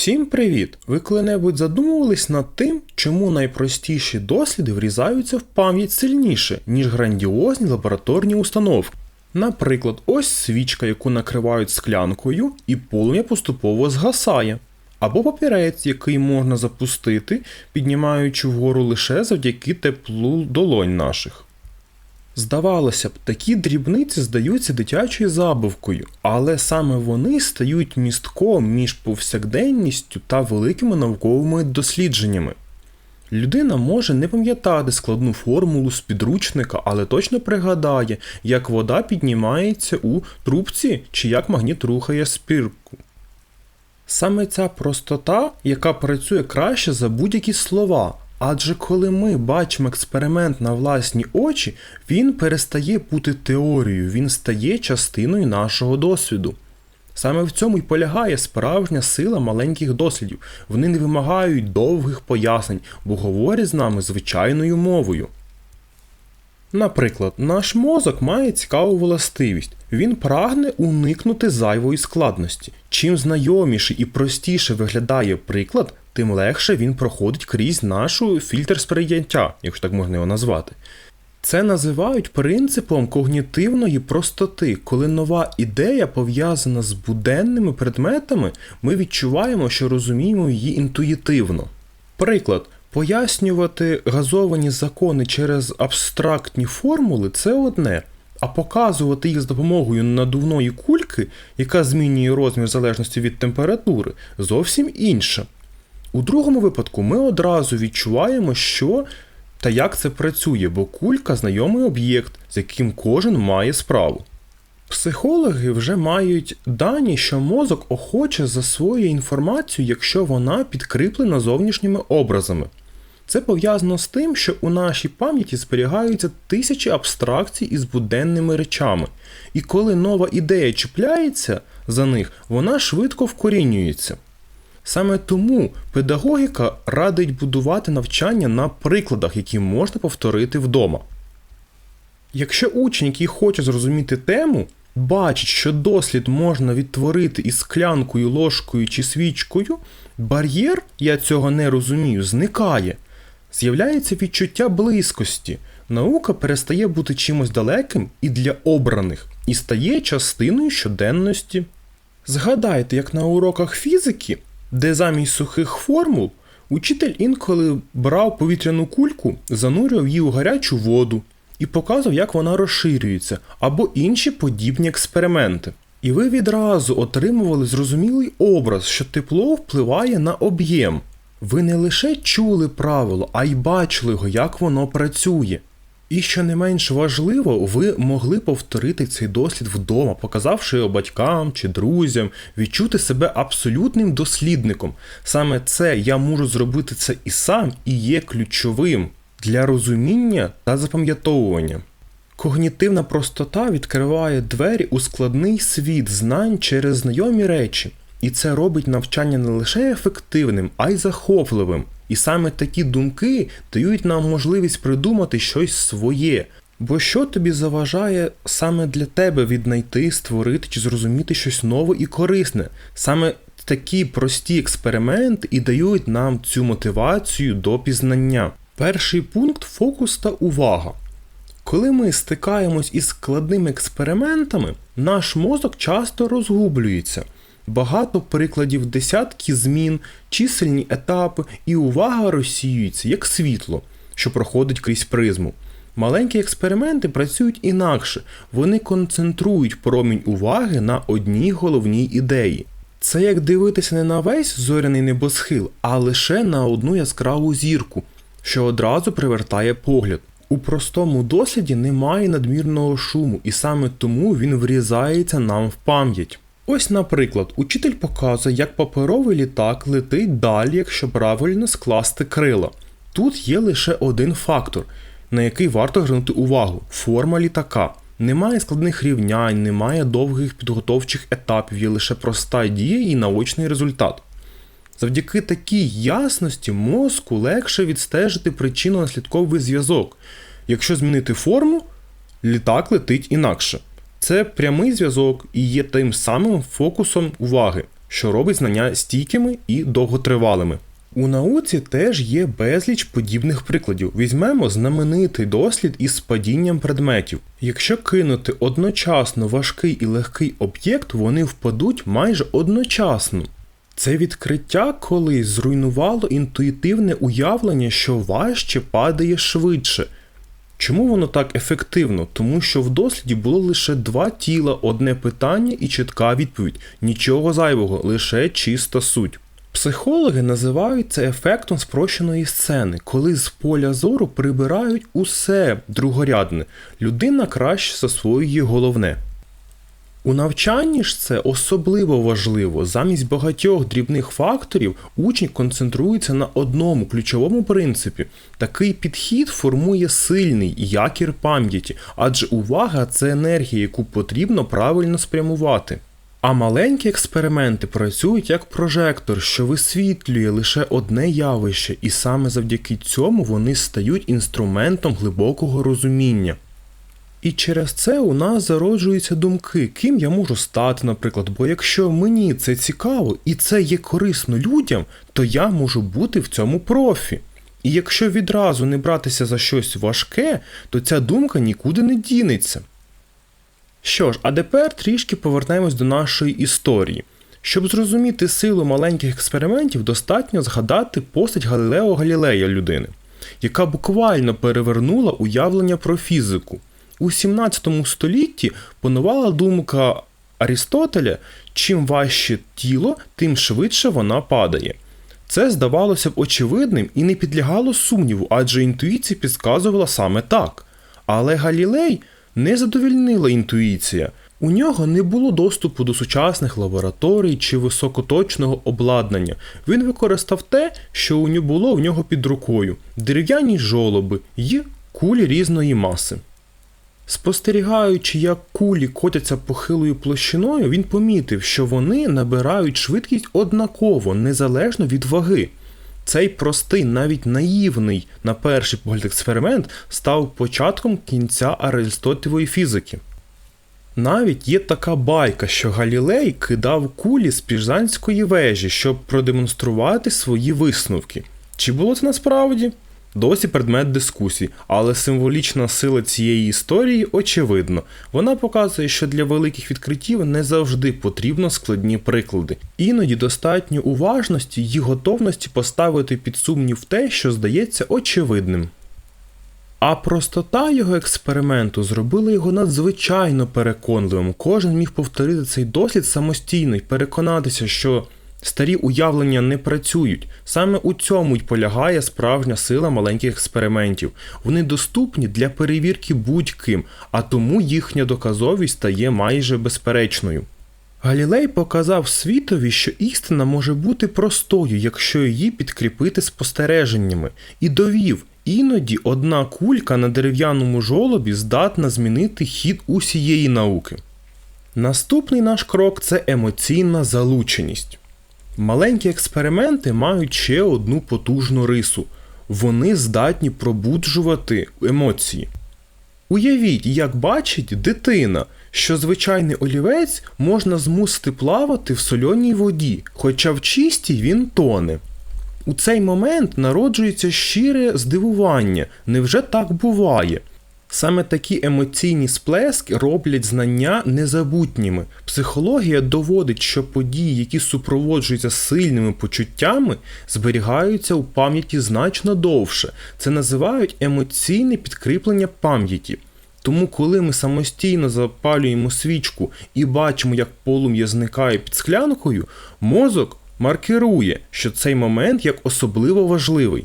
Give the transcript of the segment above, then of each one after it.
Всім привіт! Ви коли-небудь задумувались над тим, чому найпростіші досліди врізаються в пам'ять сильніше, ніж грандіозні лабораторні установки. Наприклад, ось свічка, яку накривають склянкою, і полум'я поступово згасає. Або папірець, який можна запустити, піднімаючи вгору лише завдяки теплу долонь наших. Здавалося б, такі дрібниці здаються дитячою забавкою, але саме вони стають містком між повсякденністю та великими науковими дослідженнями. Людина може не пам'ятати складну формулу з підручника, але точно пригадає, як вода піднімається у трубці чи як магніт рухає спірку. Саме ця простота, яка працює краще за будь-які слова, Адже коли ми бачимо експеримент на власні очі, він перестає бути теорією, він стає частиною нашого досвіду. Саме в цьому й полягає справжня сила маленьких дослідів. Вони не вимагають довгих пояснень, бо говорять з нами звичайною мовою. Наприклад, наш мозок має цікаву властивість. Він прагне уникнути зайвої складності. Чим знайоміший і простіше виглядає приклад, тим легше він проходить крізь нашу фільтр сприйняття, якщо так можна його назвати. Це називають принципом когнітивної простоти. Коли нова ідея пов'язана з буденними предметами, ми відчуваємо, що розуміємо її інтуїтивно. Приклад, пояснювати газовані закони через абстрактні формули це одне, а показувати їх з допомогою надувної кульки, яка змінює розмір в залежності від температури, зовсім інше. У другому випадку ми одразу відчуваємо, що та як це працює, бо кулька знайомий об'єкт, з яким кожен має справу. Психологи вже мають дані, що мозок охоче засвоює інформацію, якщо вона підкріплена зовнішніми образами. Це пов'язано з тим, що у нашій пам'яті зберігаються тисячі абстракцій із буденними речами, і коли нова ідея чіпляється за них, вона швидко вкорінюється. Саме тому педагогіка радить будувати навчання на прикладах, які можна повторити вдома. Якщо учень, який хоче зрозуміти тему, бачить, що дослід можна відтворити із склянкою, ложкою чи свічкою, бар'єр, я цього не розумію, зникає. З'являється відчуття близькості. Наука перестає бути чимось далеким і для обраних, і стає частиною щоденності. Згадайте, як на уроках фізики де замість сухих формул учитель інколи брав повітряну кульку, занурював її у гарячу воду і показував, як вона розширюється, або інші подібні експерименти. І ви відразу отримували зрозумілий образ, що тепло впливає на об'єм. Ви не лише чули правило, а й бачили його, як воно працює. І що не менш важливо, ви могли повторити цей дослід вдома, показавши його батькам чи друзям, відчути себе абсолютним дослідником. Саме це я можу зробити це і сам, і є ключовим для розуміння та запам'ятовування. Когнітивна простота відкриває двері у складний світ знань через знайомі речі, і це робить навчання не лише ефективним, а й захопливим. І саме такі думки дають нам можливість придумати щось своє. Бо що тобі заважає саме для тебе віднайти, створити чи зрозуміти щось нове і корисне? Саме такі прості експерименти і дають нам цю мотивацію до пізнання. Перший пункт фокус та увага. Коли ми стикаємось із складними експериментами, наш мозок часто розгублюється багато прикладів, десятки змін, чисельні етапи, і увага розсіюється як світло, що проходить крізь призму. Маленькі експерименти працюють інакше, вони концентрують промінь уваги на одній головній ідеї. Це як дивитися не на весь зоряний небосхил, а лише на одну яскраву зірку, що одразу привертає погляд. У простому досліді немає надмірного шуму, і саме тому він врізається нам в пам'ять. Ось, наприклад, учитель показує, як паперовий літак летить далі, якщо правильно скласти крила. Тут є лише один фактор, на який варто звернути увагу форма літака. Немає складних рівнянь, немає довгих підготовчих етапів, є лише проста дія і наочний результат. Завдяки такій ясності мозку легше відстежити причинно-наслідковий зв'язок. Якщо змінити форму, літак летить інакше. Це прямий зв'язок і є тим самим фокусом уваги. що робить знання стійкими і довготривалими. У науці теж є безліч подібних прикладів. Візьмемо знаменитий дослід із падінням предметів. Якщо кинути одночасно важкий і легкий об'єкт, вони впадуть майже одночасно. Це відкриття колись зруйнувало інтуїтивне уявлення, що важче падає швидше. Чому воно так ефективно? Тому що в досліді було лише два тіла, одне питання і чітка відповідь. Нічого зайвого, лише чиста суть. Психологи називають це ефектом спрощеної сцени, коли з поля зору прибирають усе другорядне. Людина краще засвоює головне. У навчанні ж це особливо важливо. Замість багатьох дрібних факторів учень концентрується на одному ключовому принципі. Такий підхід формує сильний якір пам'яті, адже увага це енергія, яку потрібно правильно спрямувати. А маленькі експерименти працюють як прожектор, що висвітлює лише одне явище, і саме завдяки цьому вони стають інструментом глибокого розуміння. І через це у нас зароджуються думки, ким я можу стати, наприклад, бо якщо мені це цікаво і це є корисно людям, то я можу бути в цьому профі. І якщо відразу не братися за щось важке, то ця думка нікуди не дінеться. Що ж, а тепер трішки повернемось до нашої історії. Щоб зрозуміти силу маленьких експериментів, достатньо згадати постать Галілео Галілея людини, яка буквально перевернула уявлення про фізику. У 17 столітті панувала думка Арістотеля, чим важче тіло, тим швидше вона падає. Це здавалося б очевидним і не підлягало сумніву, адже інтуїція підказувала саме так. Але Галілей не задовільнила інтуїція. У нього не було доступу до сучасних лабораторій чи високоточного обладнання. Він використав те, що у нього було в нього під рукою: дерев'яні жолоби й кулі різної маси. Спостерігаючи, як кулі котяться похилою площиною, він помітив, що вони набирають швидкість однаково, незалежно від ваги. Цей простий, навіть наївний, на перший погляд експеримент став початком кінця Аристотелевої фізики. Навіть є така байка, що Галілей кидав кулі з піжанської вежі, щоб продемонструвати свої висновки. Чи було це насправді? Досі предмет дискусій, але символічна сила цієї історії очевидно. Вона показує, що для великих відкриттів не завжди потрібно складні приклади. Іноді достатньо уважності і готовності поставити під сумнів те, що здається очевидним. А простота його експерименту зробила його надзвичайно переконливим. Кожен міг повторити цей дослід самостійно і переконатися, що старі уявлення не працюють. Саме у цьому й полягає справжня сила маленьких експериментів. Вони доступні для перевірки будь-ким, а тому їхня доказовість стає майже безперечною. Галілей показав світові, що істина може бути простою, якщо її підкріпити спостереженнями, і довів, іноді одна кулька на дерев'яному жолобі здатна змінити хід усієї науки. Наступний наш крок це емоційна залученість. Маленькі експерименти мають ще одну потужну рису вони здатні пробуджувати емоції. Уявіть, як бачить дитина, що звичайний олівець можна змусити плавати в сольоній воді, хоча в чистій він тоне. У цей момент народжується щире здивування. Невже так буває? Саме такі емоційні сплески роблять знання незабутніми. Психологія доводить, що події, які супроводжуються сильними почуттями, зберігаються у пам'яті значно довше. Це називають емоційне підкріплення пам'яті. Тому, коли ми самостійно запалюємо свічку і бачимо, як полум'я зникає під склянкою, мозок маркерує, що цей момент як особливо важливий.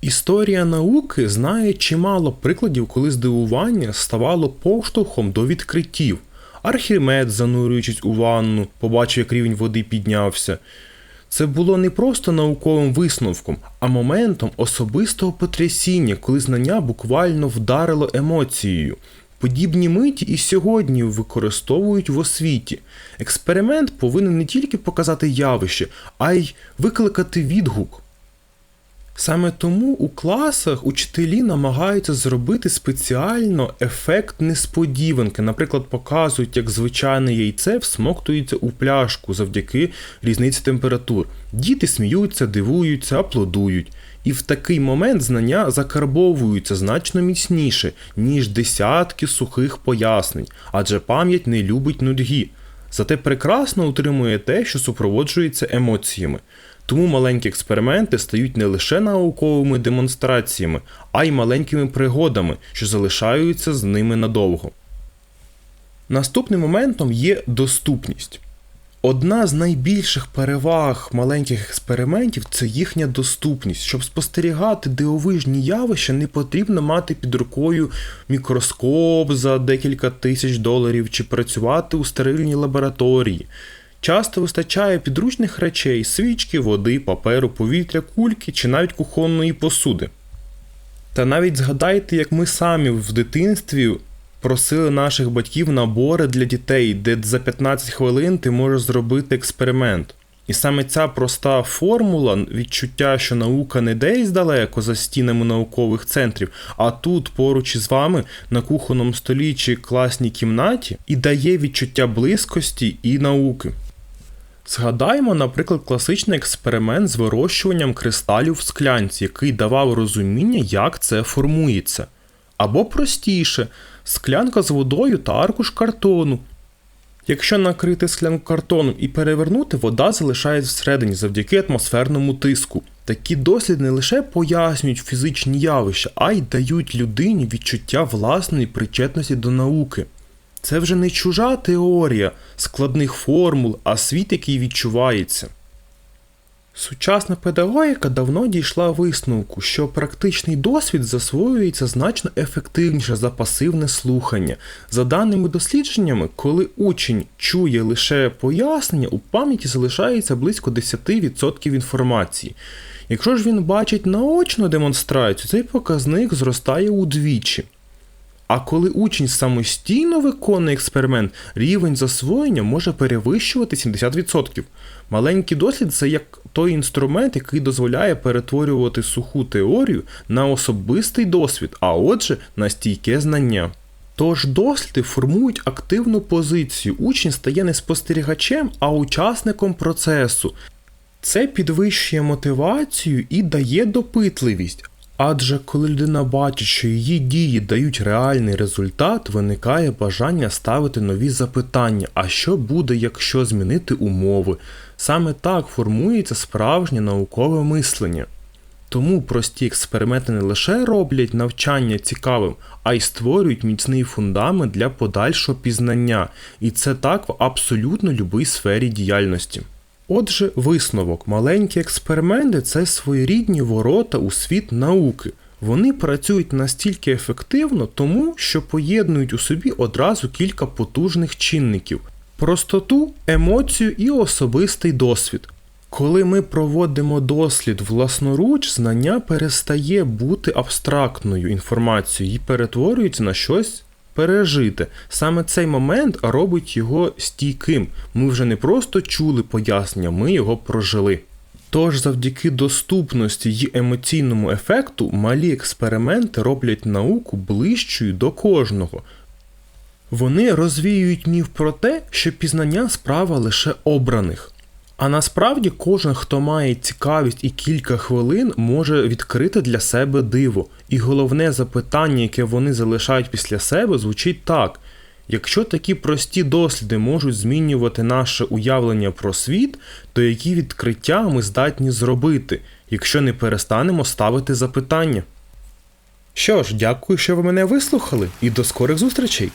Історія науки знає чимало прикладів, коли здивування ставало поштовхом до відкриттів. Архімед, занурюючись у ванну, побачив, як рівень води піднявся. Це було не просто науковим висновком, а моментом особистого потрясіння, коли знання буквально вдарило емоцією. Подібні миті і сьогодні використовують в освіті. Експеримент повинен не тільки показати явище, а й викликати відгук. Саме тому у класах учителі намагаються зробити спеціально ефект несподіванки. Наприклад, показують, як звичайне яйце всмоктується у пляшку завдяки різниці температур. Діти сміються, дивуються, аплодують. І в такий момент знання закарбовуються значно міцніше, ніж десятки сухих пояснень, адже пам'ять не любить нудьги. Зате прекрасно утримує те, що супроводжується емоціями. Тому маленькі експерименти стають не лише науковими демонстраціями, а й маленькими пригодами, що залишаються з ними надовго. Наступним моментом є доступність. Одна з найбільших переваг маленьких експериментів це їхня доступність. Щоб спостерігати дивовижні явища, не потрібно мати під рукою мікроскоп за декілька тисяч доларів чи працювати у стерильній лабораторії. Часто вистачає підручних речей, свічки, води, паперу, повітря, кульки чи навіть кухонної посуди. Та навіть згадайте, як ми самі в дитинстві просили наших батьків набори для дітей, де за 15 хвилин ти можеш зробити експеримент. І саме ця проста формула, відчуття, що наука не десь далеко за стінами наукових центрів, а тут поруч із вами на кухонному столі чи класній кімнаті, і дає відчуття близькості і науки. Згадаємо, наприклад, класичний експеримент з вирощуванням кристалів в склянці, який давав розуміння, як це формується. Або простіше, склянка з водою та аркуш картону. Якщо накрити склянку картоном і перевернути, вода залишається всередині завдяки атмосферному тиску. Такі досліди не лише пояснюють фізичні явища, а й дають людині відчуття власної причетності до науки. Це вже не чужа теорія складних формул, а світ, який відчувається. Сучасна педагогіка давно дійшла висновку, що практичний досвід засвоюється значно ефективніше за пасивне слухання. За даними дослідженнями, коли учень чує лише пояснення, у пам'яті залишається близько 10% інформації. Якщо ж він бачить наочну демонстрацію, цей показник зростає удвічі. А коли учень самостійно виконує експеримент, рівень засвоєння може перевищувати 70%. Маленький дослід це як той інструмент, який дозволяє перетворювати суху теорію на особистий досвід, а отже, на стійке знання. Тож досліди формують активну позицію. Учень стає не спостерігачем, а учасником процесу. Це підвищує мотивацію і дає допитливість. Адже коли людина бачить, що її дії дають реальний результат, виникає бажання ставити нові запитання, а що буде, якщо змінити умови. Саме так формується справжнє наукове мислення. Тому прості експерименти не лише роблять навчання цікавим, а й створюють міцний фундамент для подальшого пізнання, і це так в абсолютно будь-якій сфері діяльності. Отже, висновок, маленькі експерименти це своєрідні ворота у світ науки. Вони працюють настільки ефективно, тому що поєднують у собі одразу кілька потужних чинників: простоту, емоцію і особистий досвід. Коли ми проводимо дослід власноруч, знання перестає бути абстрактною інформацією і перетворюється на щось пережити. Саме цей момент робить його стійким. Ми вже не просто чули пояснення, ми його прожили. Тож, завдяки доступності й емоційному ефекту, малі експерименти роблять науку ближчою до кожного. Вони розвіюють міф про те, що пізнання справа лише обраних. А насправді кожен, хто має цікавість і кілька хвилин, може відкрити для себе диво. І головне запитання, яке вони залишають після себе, звучить так: якщо такі прості досліди можуть змінювати наше уявлення про світ, то які відкриття ми здатні зробити, якщо не перестанемо ставити запитання? Що ж, дякую, що ви мене вислухали, і до скорих зустрічей!